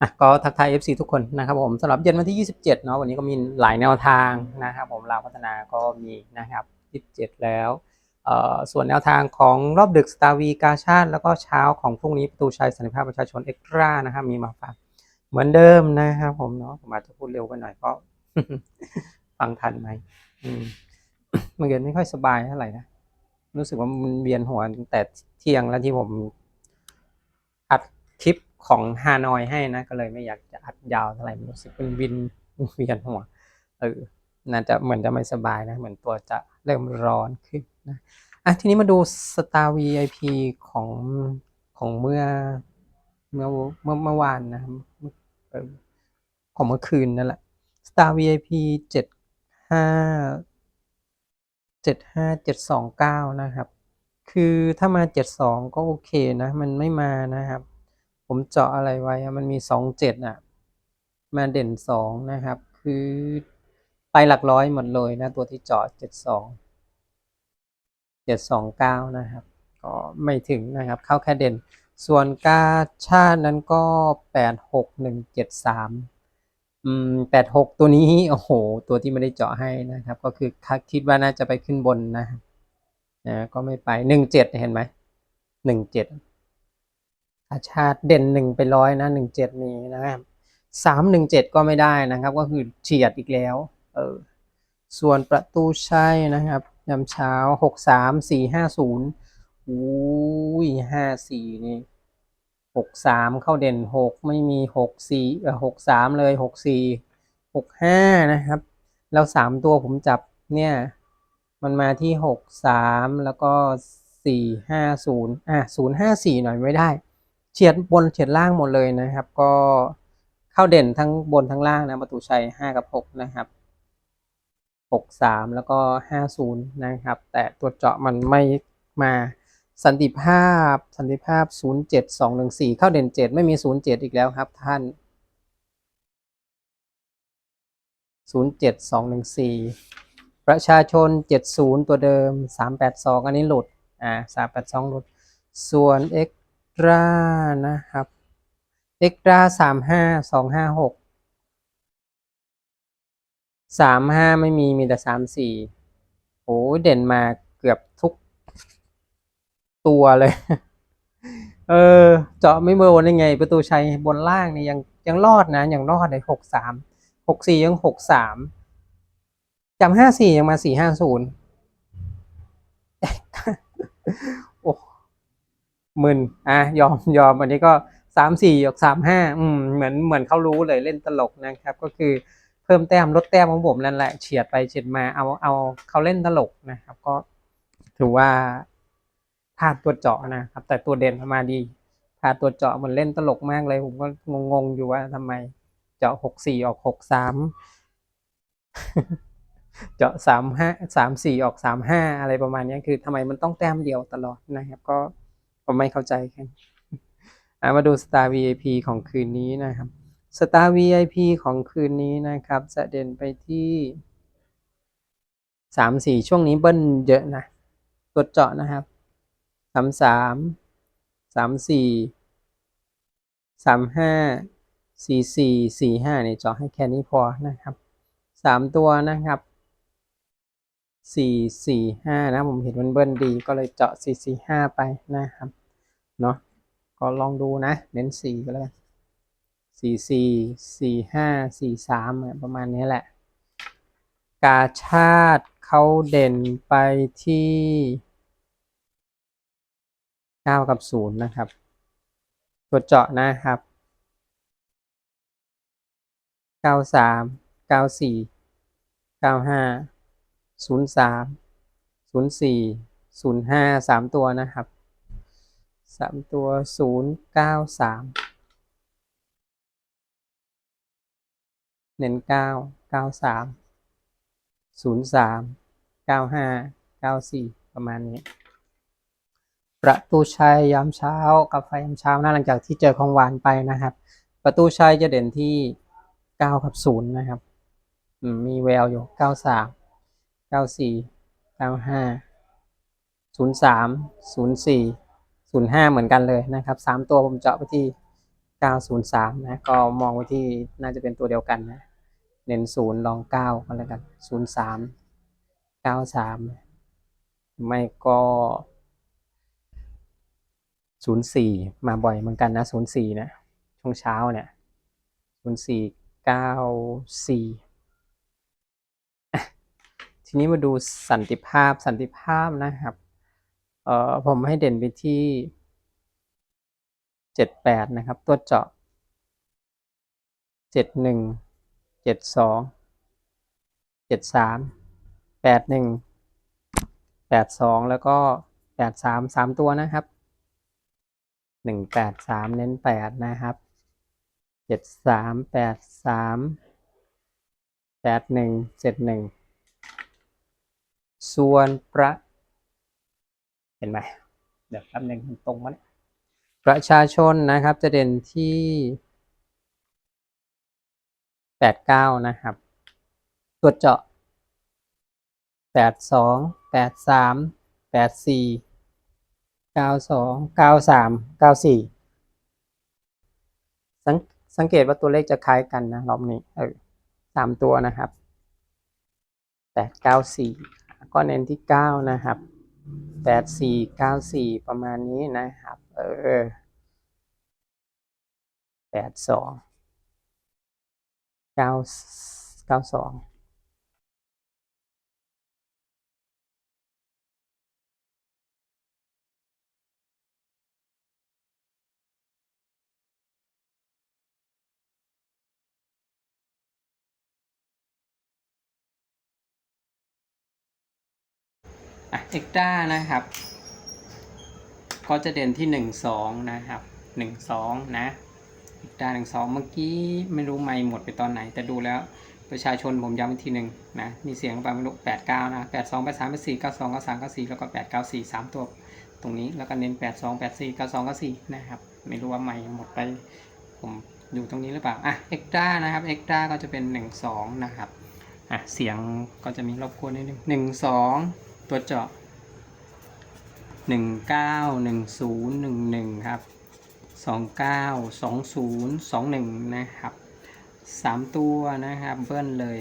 อะก็ทักทาย FC ทุกคนนะครับผมสำหรับเย็นวันที่ 27 เนาะวันนี้ก็มีหลายแนวทางนะครับผมลาวพัฒนาก็มีนะครับ 27 แล้วเอ่อส่วนแนวทางของรอบดึกสตาร์วีกาชาติแล้วก็เช้าของพรุ่งนี้ประตูชัยสันติภาพประชาชนเอ็กตร้านะครับมีมาฝากเหมือนเดิมนะครับผมเนาะผมอาจจะพูดเร็วไปหน่อยก็ฟังทันไหมอืมเมื่อกี้ไม่ค่อยสบายเท่าไหร่นะรู้สึกว่ามันเวียนหัวตั้งแต่เที่ยงแล้วที่ผมอัดคลิป ของฮานอยให้นะ ก็เลยไม่อยากจะอัดยาวเท่าไหร่รู้สึกเป็นวินเวียนหัวเออน่าจะเหมือนจะไม่สบายนะ เหมือนตัวจะเริ่มร้อนขึ้นนะอะทีนี้มาดูสตาร์ VIP ของของเมื่อเมื่อเมื่อเมื่อวานนะของเมื่อคืนนั่นแหละ Star VIP เจ็ดห้าเจ็ดห้าเจ็ดสองเก้านะครับ คือถ้ามาเจ็ดสองก็โอเคนะ มันไม่มานะครับ ผมเจาะอะไรไว้ มันมีสองเจ็ดอะ มาเด่นสองนะครับ คือไปหลักร้อยหมดเลยนะ ตัวที่เจาะเจ็ดสองเจ็ดสองเก้านะครับ ก็ไม่ถึงนะครับ เข้าแค่เด่น ส่วนกาชาตินั้นก็แปดหกหนึ่งเจ็ดสามอืมแปดหกตัวนี้ โอ้โห ตัวที่ไม่ได้เจาะให้นะครับ ก็คือคิดว่าน่าจะไปขึ้นบนนะนะก็ไม่ไปหนึ่งเจ็ดเห็นไหมหนึ่งเจ็ด อาชาติเด่นหนึ่งไปร้อยนะหนึ่งเจ็ดมีนะครับสามหนึ่งเจ็ดก็ไม่ได้นะครับ ก็คือเฉียดอีกแล้วเออส่วนประตูชัยนะครับยามเช้าหกสามสี่ห้าศูนย์อุ้ยห้าสี่นี่หกสามเข้าเด่นหกไม่มีหกสี่เออหกสามเลยหกสี่หกห้านะครับ แล้วสามตัวผมจับเนี่ยมันมาที่หกสามแล้วก็สี่ห้าศูนย์อะศูนย์ห้าสี่หน่อยไม่ได้ เฉียดบนเฉียดล่างหมดเลยนะครับ ก็เข้าเด่นทั้งบนทั้งล่างนะประตูชัยห้ากับหกนะครับหกสามแล้วก็ห้าศูนย์นะครับ แต่ตัวเจาะมันไม่มาสันติภาพ สันติภาพ 07214 เข้าเด่น 7 ไม่มี 07 อีกแล้วครับท่าน 07214 ประชาชน 70 ตัวเดิม 382 อันนี้หลุด อ่า 382 หลุด ส่วนเอ็ก ตร้านะครับเอ็กตร้า35256 35ไม่มีมีแต่34โอ้ยเด่นมาเกือบทุกตัวเลย เออ เจาะไม่เบอร์ได้ไง ประตูชัยบนล่างนี่ยังยังรอดนะยังรอดเลยหกสามหกสี่ยังหกสามจำห้าสี่ยังมาสี่ห้าศูนย์ โอ้มึนอะยอมยอมอันนี้ก็สามสี่ยกสามห้าอืมเหมือนเหมือนเขารู้เลยเล่นตลกนะครับ ก็คือเพิ่มแต้มลดแต้มของผมนั่นแหละเฉียดไปเฉียดมาเอาเอาเขาเล่นตลกนะครับ ก็ถือว่าพลาดตัวเจาะนะครับ แต่ตัวเด่นมาดีพลาดตัวเจาะมันเล่นตลกมากเลย ผมก็งงๆอยู่ว่าทำไม เจาะหกสี่ออกหกสามเจาะสามห้าสามสี่ออกสามห้าอะไรประมาณนี้คือทำไมมันต้องแต้มเดียวตลอดนะครับ ก็ ผมไม่เข้าใจกันมาดู Star VIP ของคืนนี้นะครับ Star VIP ของคืนนี้นะครับ จะเด่นไปที่สามสี่ช่วงนี้เบิ้ลเยอะนะตัวเจาะนะครับสามสามสามสี่สามห้าสี่สี่สี่ห้าเนี่ยเจาะให้แค่นี้พอนะครับสามตัวนะครับ 4 4 5 นะผมเห็นมันเบิ้ลดีก็เลยเจาะ 4 4 5 ไปนะครับเนาะก็ลองดูนะเน้น 4 ก็แล้วกัน4 4 4 5 4 3 ประมาณนี้แหละ กาชาติเขาเด่นไปที่ 9 กับ 0 นะครับตัวเจาะนะครับ 93 94 95 ศูนย์สามศูนย์สี่ศูนย์ห้าสามตัวนะครับสามตัวศูนย์เก้าสามเน้นเก้าเก้าสามศูนย์สามเก้าห้าเก้าสี่ประมาณนี้ ประตูชัยยามเช้ากับไฟยามเช้านะหลังจากที่เจอของหวานไปนะครับ ประตูชัยจะเด่นที่เก้ากับศูนย์นะครับ มีแววอยู่เก้าสาม เก้าสี่เก้าห้าศูนย์สามศูนย์สี่ศูนย์ห้าเหมือนกันเลยนะครับสามตัวผมเจาะไปที่903นย์สามนะก็มองไว้ที่น่าจะเป็นตัวเดียวกันนะเน้นศูนย์ลองเก้าก็แล้วกัน03 93ไม่ก็04มาบ่อยเหมือนกันนะ04นย์สี่นะช่วงเช้าเนี่ย04 94อะ ทีนี้มาดูสันติภาพสันติภาพนะครับ เอ่อผมให้เด่นไปที่เจ็ดแปดนะครับ ตัวเจาะเจ็ดหนึ่งเจ็ดสองเจ็ดสามแปดหนึ่งแปดสองแล้วก็แปดสามสามตัวนะครับหนึ่งแปดสามเน้นแปดนะครับเจ็ดสามแปดสามแปดหนึ่งเจ็ดหนึ่ง ส่วนประ เห็นไหมเดี๋ยวแป๊บหนึงมันตรงมาเนี่ยประชาชนนะครับจะเด่นที่ 89 นะครับตัวเจาะ 82 83 84 92 93 94 สังสังเกตว่าตัวเลขจะคล้ายกันนะรอบนี้ เออสามตัวนะครับ 8 9 4 ก็เน้นที่ 9 นะครับ 8 4 9 4 ประมาณนี้นะครับ เออ8 2 9 9 2 อะเอ็กต้านะครับ ก็จะเด่นที่หนึ่งสองนะครับหนึ่งสองนะเอ็กต้าหนึ่งสองเมื่อกี้ไม่รู้ไม่หมดไปตอนไหน แต่ดูแล้วประชาชนผมย้ำอีกทีหนึ่งนะ มีเสียงไปไม่รู้แปดเก้านะแปดสองแปดสามแปดสี่เก้าสองเก้าสามเก้าสี่แล้วก็แปดเก้าสี่สามตัวตรงนี้แล้วก็เน้นแปดสองแปดสี่เก้าสองเก้าสี่นะครับ ไม่รู้ว่าไม่หมดไป ผมอยู่ตรงนี้หรือเปล่าอะเอ็กต้านะครับเอ็กต้าก็จะเป็นหนึ่งสองนะครับอะเสียงก็จะมีรบกวนนิดนึงหนึ่งสอง ตัวเจาะ 191011 ครับ 292021 นะครับ 3 ตัวนะครับ เบิ้ลเลย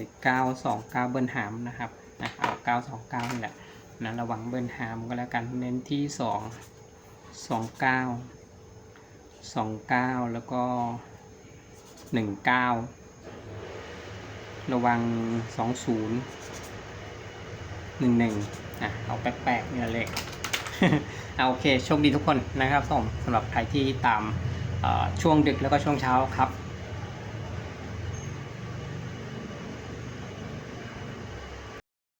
929 เบิ้ลหามนะครับนะเอา929 นี่แหละนะระวังเบิ้ลหามก็แล้วกันเน้นที่ 2 29 29 แล้วก็ 19 ระวัง 20 11 อะเอาแปลกๆเนี่ยเละเอาโอเคโชคดีทุกคนนะครับผมสำหรับใครที่ตามช่วงดึกแล้วก็ช่วงเช้าครับ